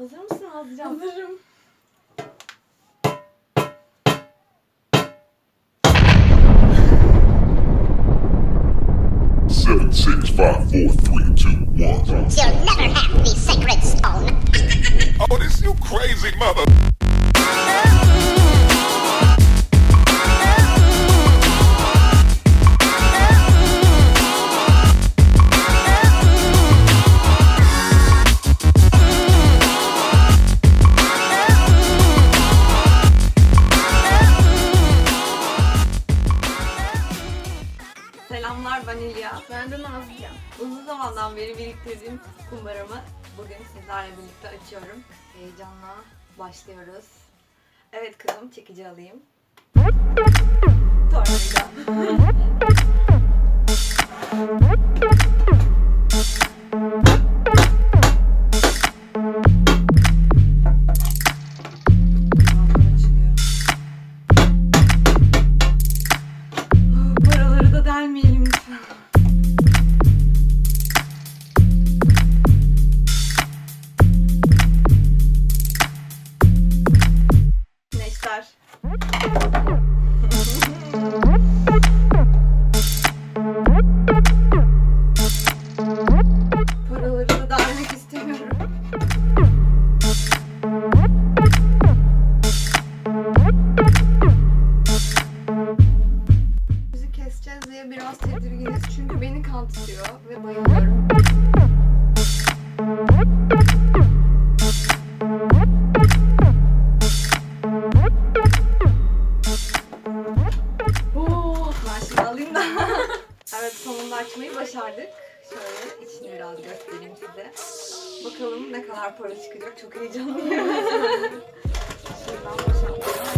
Hazır mısın Hazcan? Hazırım. Seven, six, five, four, three, two, one. You'll never have the sacred stone. Oh, this you crazy mother. Selamlar ben de Nazlıcan. Uzun zamandan beri biriktirdiğim kumbaramı bugün sizlerle birlikte açıyorum. Heyecanla başlıyoruz. Evet kızım çekici alayım. Tornavida. Bizi keseceğiz biraz tedirginiz çünkü beni kan tutuyor ve bayılıyorum. Evet sonunda açmayı başardık. Şöyle içini biraz göstereyim size. Bakalım ne kadar para çıkacak. Çok heyecanlıyım. Şuradan boşaltalım.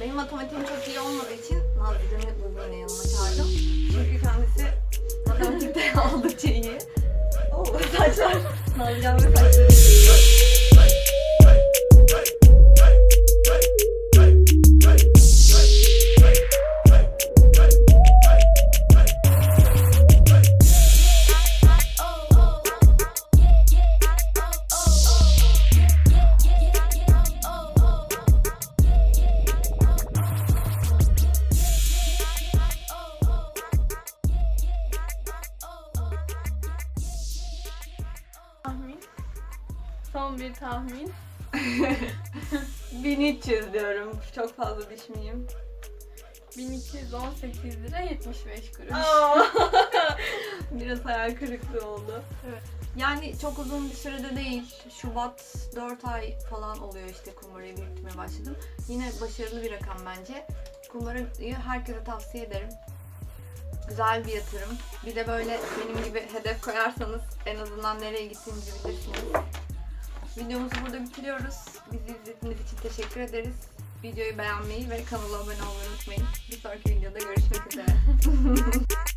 Benim matematiğim Malı Son bir tahmin. 1300 diyorum. Çok fazla düşmeyeyim. 1218 lira 75 kuruş. Biraz hayal kırıklığı oldu. Evet. Yani çok uzun bir sürede değil. Şubat 4 ay falan oluyor işte kumbarayı biriktirmeye başladım. Yine başarılı bir rakam bence. Kumbarayı herkese tavsiye ederim. Güzel bir yatırım. Bir de böyle benim gibi hedef koyarsanız en azından nereye gittiğinizi bilirsiniz. Videomuzu burada bitiriyoruz. Bizi izlediğiniz için teşekkür ederiz. Videoyu beğenmeyi ve kanala abone olmayı unutmayın. Bir sonraki videoda görüşmek üzere.